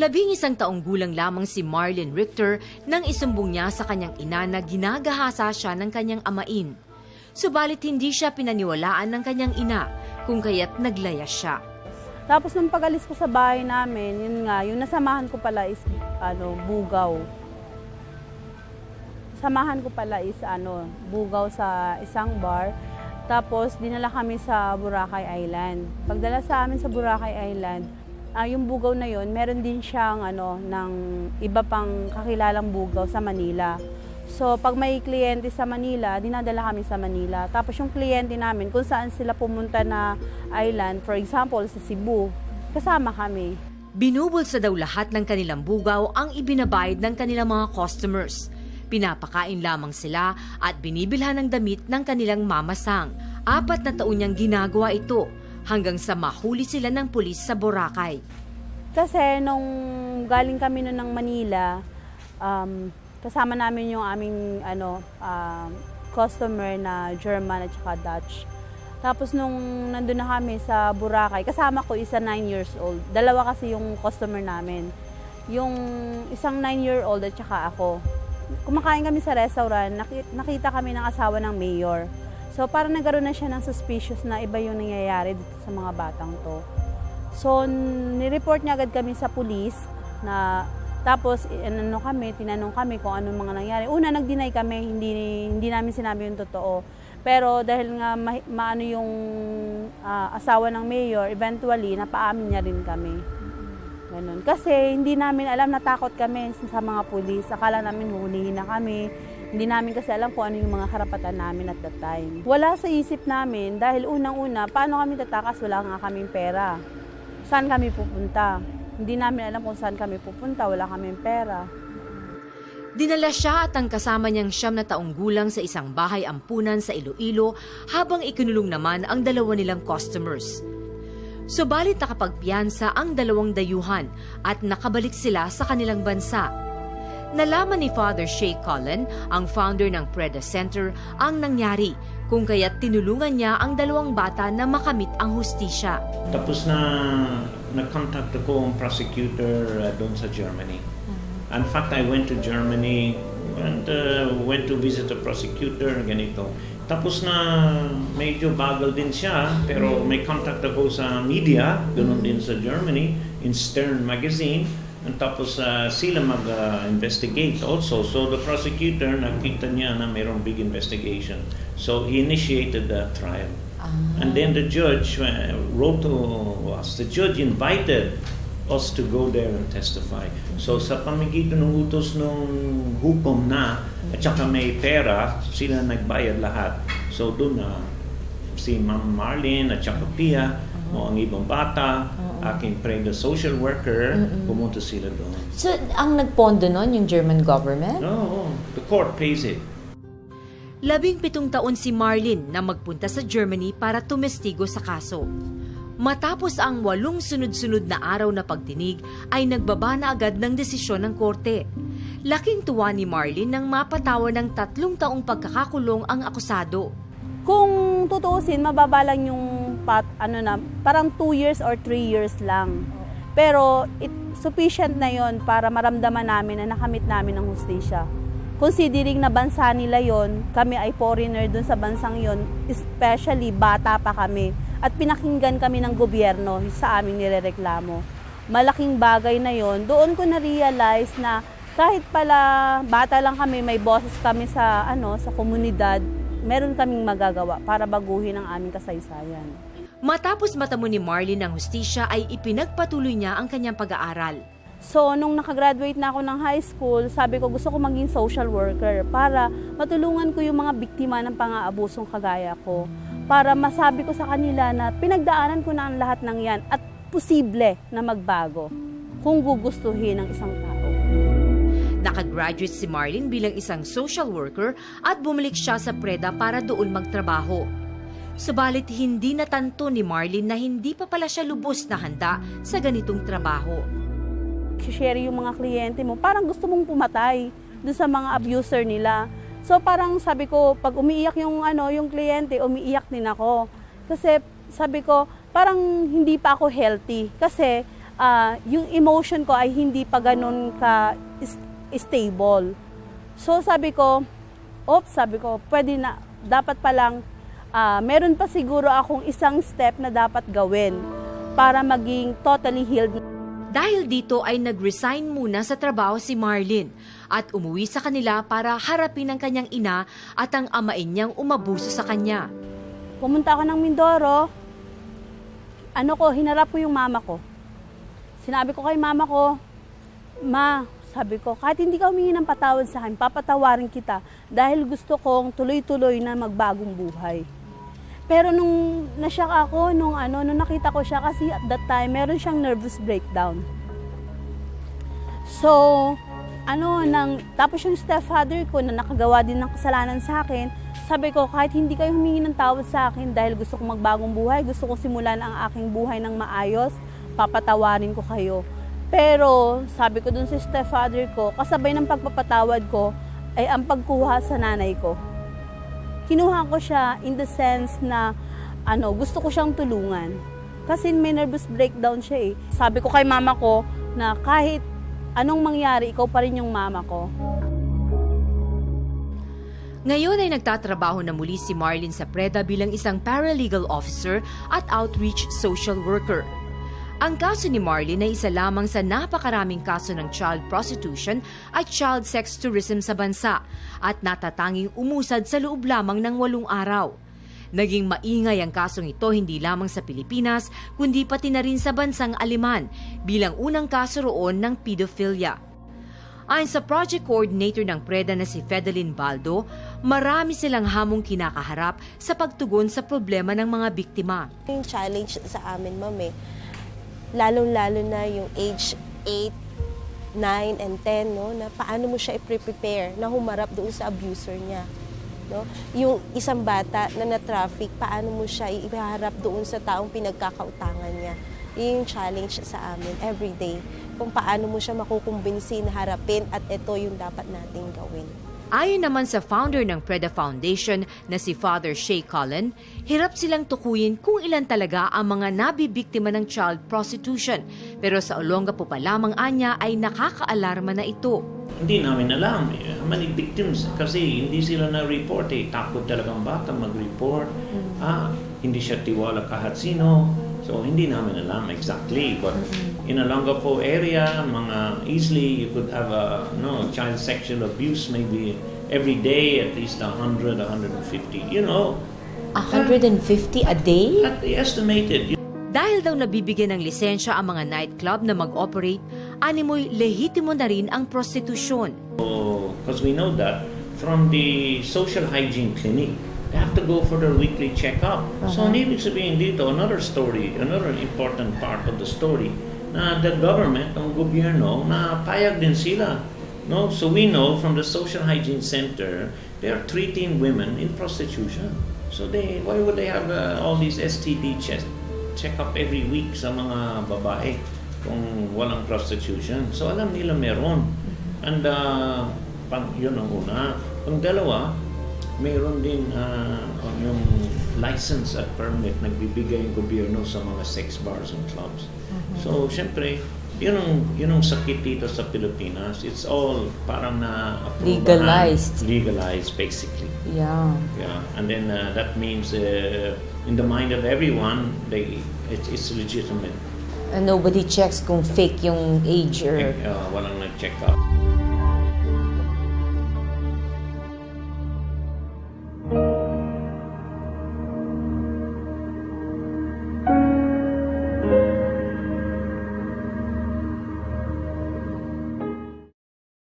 Labing isang taong gulang lamang si Marlon Richter nang isumbong niya sa kanyang ina na ginagahasa siya ng kanyang amain. Subalit hindi siya pinaniwalaan ng kanyang ina kung kaya't naglaya siya. Tapos nung pag-alis ko sa bahay namin, yun nga, yung nasamahan ko pala is ano, bugaw. Samahan ko pala is ano, bugaw sa isang bar. Tapos dinala kami sa Boracay Island. Pagdala sa amin sa Boracay Island, ah, yung bugaw na yun, meron din siyang ano, ng iba pang kakilalang bugaw sa Manila. So, pag may kliyente sa Manila, dinadala kami sa Manila. Tapos yung kliyente namin, kung saan sila pumunta na island, for example, sa Cebu, kasama kami. Binubulsa daw lahat ng kanilang bugaw ang ibinabayad ng kanilang mga customers. Pinapakain lamang sila at binibilhan ng damit ng kanilang mamasang. Apat na taon niyang ginagawa ito hanggang sa mahuli sila ng pulis sa Boracay. Kasi nung galing kami nun ng Manila, um, kasama namin yung aming ano, um, customer na German at saka Dutch. Tapos nung nandun na kami sa Boracay, kasama ko isa 9 years old. Dalawa kasi yung customer namin. Yung isang 9 year old at saka ako. Kumakain kami sa restaurant, naki- nakita kami ng asawa ng mayor. So parang nagkaroon na siya ng suspicious na iba yung nangyayari dito sa mga batang to. So, nireport niya agad kami sa pulis na tapos ano kami, tinanong kami kung anong mga nangyari. Una, nag-deny kami, hindi, hindi namin sinabi yung totoo. Pero dahil nga ma- maano yung ah, asawa ng mayor, eventually, napaamin niya rin kami. Ganun. Kasi hindi namin alam, natakot kami sa mga pulis. Akala namin huhulihin na kami. Hindi namin kasi alam kung ano yung mga karapatan namin at that time. Wala sa isip namin dahil unang-una, paano kami tatakas? Wala nga kaming pera. Saan kami pupunta? Hindi namin alam kung saan kami pupunta. Wala kaming pera. Dinala siya at ang kasama niyang siyam na taong gulang sa isang bahay ampunan sa Iloilo habang ikinulong naman ang dalawa nilang customers. Subalit nakapagpiyansa ang dalawang dayuhan at nakabalik sila sa kanilang bansa. Nalaman ni Father Shay Cullen, ang founder ng Preda Center, ang nangyari kung kaya't tinulungan niya ang dalawang bata na makamit ang hustisya. Tapos na nag-contact ako ang prosecutor uh, doon sa Germany. In fact, I went to Germany and uh, went to visit the prosecutor, ganito. Tapos na medyo bagal din siya, pero may contact ako sa media, ganun din sa Germany, in Stern Magazine. And tapos uh, sila mag-investigate also. So the prosecutor, nakita niya na mayroong big investigation. So he initiated the trial. And then the judge uh, wrote to us. The judge invited us to go there and testify. So sa pamagitan ng utos ng hukom na at saka may pera, sila nagbayad lahat. So doon na si Ma'am Marlene at saka Pia, o ang ibang bata, aking prega social worker, pumunta sila doon. So, ang nagpondo nun, yung German government? No, the court pays it. Labing pitong taon si Marlin na magpunta sa Germany para tumestigo sa kaso. Matapos ang walong sunod-sunod na araw na pagdinig, ay nagbaba na agad ng desisyon ng korte. Laking tuwa ni Marlin nang mapatawa ng tatlong taong pagkakakulong ang akusado. Kung tutuusin, mababa lang yung pat, ano na, parang 2 years or 3 years lang. Pero it, sufficient na yon para maramdaman namin na nakamit namin ang hustisya. Considering na bansa nila yon, kami ay foreigner dun sa bansang yon, especially bata pa kami. At pinakinggan kami ng gobyerno sa aming nirereklamo. Malaking bagay na yon. Doon ko na-realize na kahit pala bata lang kami, may boses kami sa ano sa komunidad, meron kaming magagawa para baguhin ang aming kasaysayan. Matapos matamo ni Marlin ang hustisya ay ipinagpatuloy niya ang kanyang pag-aaral. So, nung nakagraduate na ako ng high school, sabi ko gusto ko maging social worker para matulungan ko yung mga biktima ng pang-aabusong kagaya ko. Para masabi ko sa kanila na pinagdaanan ko na ang lahat ng yan at posible na magbago kung gugustuhin ng isang tao. Nakagraduate si Marlin bilang isang social worker at bumalik siya sa Preda para doon magtrabaho. Subalit hindi natanto ni Marlin na hindi pa pala siya lubos na handa sa ganitong trabaho. share yung mga kliyente mo, parang gusto mong pumatay dun sa mga abuser nila. So parang sabi ko, pag umiiyak yung ano, yung kliyente, umiiyak din ako. Kasi sabi ko, parang hindi pa ako healthy. Kasi ah, yung emotion ko ay hindi pa ganun ka stable. So sabi ko, oops, sabi ko, pwede na, dapat pa ah, meron pa siguro akong isang step na dapat gawin para maging totally healed Dahil dito ay nag-resign muna sa trabaho si Marlin at umuwi sa kanila para harapin ang kanyang ina at ang amain niyang umabuso sa kanya. Pumunta ako ng Mindoro. Ano ko, hinarap ko yung mama ko. Sinabi ko kay mama ko, Ma, sabi ko, kahit hindi ka humingi ng patawad sa akin, papatawarin kita dahil gusto kong tuloy-tuloy na magbagong buhay. Pero nung nasyak ako, nung ano, nung nakita ko siya, kasi at that time, meron siyang nervous breakdown. So, ano, nang, tapos yung stepfather ko na nakagawa din ng kasalanan sa akin, sabi ko, kahit hindi kayo humingi ng tawad sa akin dahil gusto kong magbagong buhay, gusto kong simulan ang aking buhay ng maayos, papatawarin ko kayo. Pero, sabi ko dun sa stepfather ko, kasabay ng pagpapatawad ko, ay ang pagkuha sa nanay ko. Kinuha ko siya in the sense na, ano, gusto ko siyang tulungan. Kasi may nervous breakdown siya eh. Sabi ko kay mama ko na kahit anong mangyari, ikaw pa rin yung mama ko. Ngayon ay nagtatrabaho na muli si Marlin sa PREDA bilang isang paralegal officer at outreach social worker. Ang kaso ni Marlin ay isa lamang sa napakaraming kaso ng child prostitution at child sex tourism sa bansa at natatanging umusad sa loob lamang ng walong araw. Naging maingay ang kasong ito hindi lamang sa Pilipinas kundi pati na rin sa bansang Aliman bilang unang kaso roon ng pedophilia. Ayon sa project coordinator ng PREDA na si Fedelin Baldo, marami silang hamong kinakaharap sa pagtugon sa problema ng mga biktima. Yung challenge sa amin, ma'am, eh, lalong-lalo na yung age 8, 9, and 10, no, na paano mo siya i-prepare na humarap doon sa abuser niya. No? Yung isang bata na na-traffic, paano mo siya iharap doon sa taong pinagkakautangan niya. Yun yung challenge sa amin every day. Kung paano mo siya makukumbinsi na harapin at ito yung dapat nating gawin. Ayon naman sa founder ng PREDA Foundation na si Father Shay Cullen, hirap silang tukuyin kung ilan talaga ang mga nabibiktima ng child prostitution. Pero sa Olongapo pa lamang anya ay nakakaalarma na ito. Hindi namin alam eh, how many victims kasi hindi sila na-report eh. Takot talagang bata mag-report. Ah, hindi siya tiwala kahit sino. So, hindi namin alam exactly. But in a Longapo area, mga easily, you could have a no child sexual abuse maybe every day, at least 100, 150. You know, 150 a day? at estimated. Dahil daw nabibigyan ng lisensya ang mga nightclub na mag-operate, animoy lehitimo na rin ang prostitusyon. because we know that from the social hygiene clinic. They have to go for their weekly checkup. So, ang ibig sabihin dito, another story, another important part of the story, na the government, ang gobyerno, na payag din sila. No? So, we know from the social hygiene center, they are treating women in prostitution. So, they, why would they have uh, all these STD check, check-up every week sa mga babae kung walang prostitution? So, alam nila meron. And uh, pang, yun ang una. Ang dalawa, mayroon din uh, yung license at permit nagbibigay yung gobyerno sa mga sex bars and clubs. So, syempre, yun ang, yun ang sakit dito sa Pilipinas. It's all parang na Legalized. Legalized, basically. Yeah. Yeah. And then uh, that means uh, in the mind of everyone, they, it's, it's legitimate. And nobody checks kung fake yung age or... Uh, walang nag-check up.